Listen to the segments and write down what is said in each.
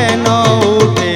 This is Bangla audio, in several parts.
কেন উঠে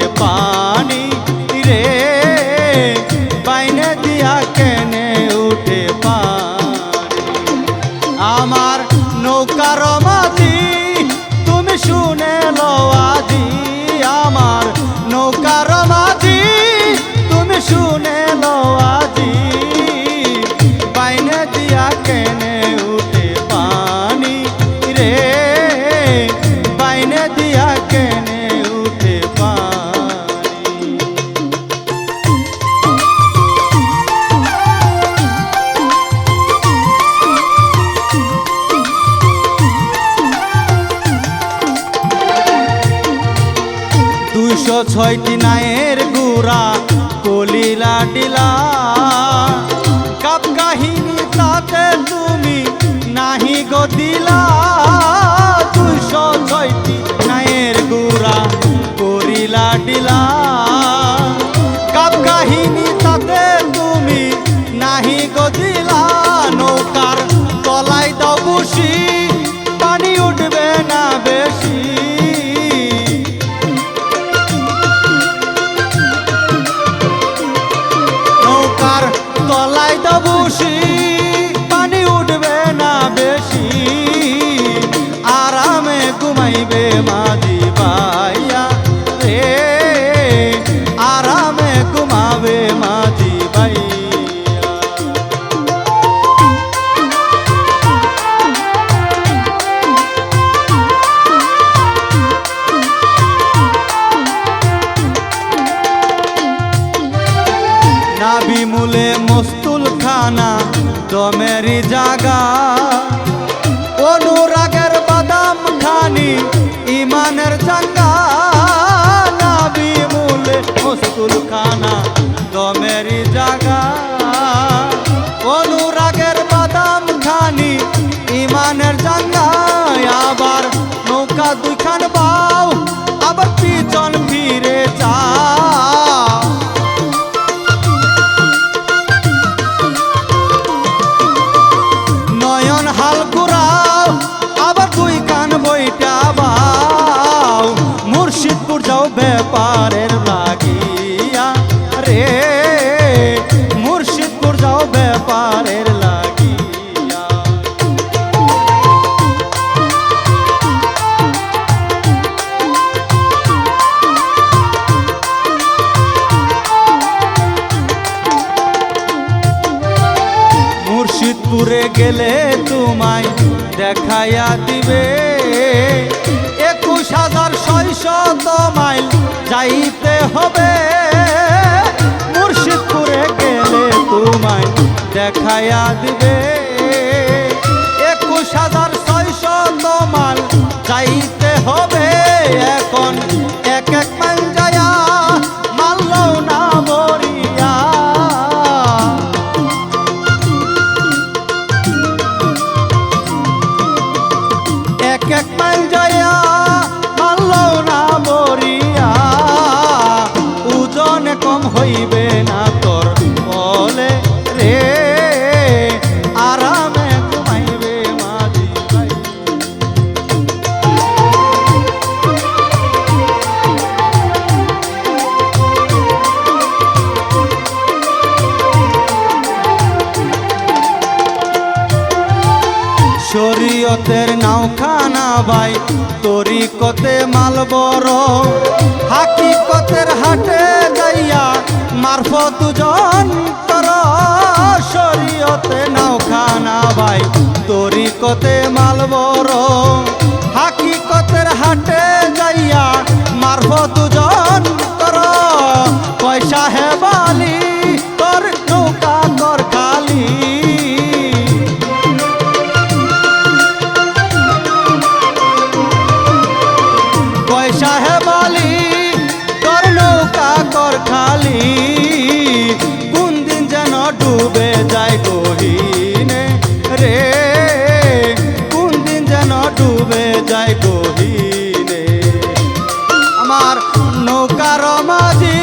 দুশো ছয়টি নায়ের গুড়া কলিলা ডিলা। কাপ কাহিনী তাতে তুমি নাহি গদিলা প্রেমেরই জাগা অনুরাগের বাদাম খানি ইমানের চাঙ্গা নাবি মুলে মুস্কুল খানা পুরে গেলে তোমায় দেখাইয়া দিবে। একুশ হাজার ছয়শত মাইল যাইতে হবে। মুর্শিদপুরে গেলে তোমায় দেখাইয়া দিবে। একুশ হাজার ছয়শত মাইল যাইতে হবে। get Kek manja তরিকতের নাওখানা বাই তরিকতে মাল বড়। হাকিকতের হাটে যাইয়া মারফত দুজন তর শরীয়তে নাওখানা বাই তরিকতে মাল বড়। আমার নৌকার মাঝি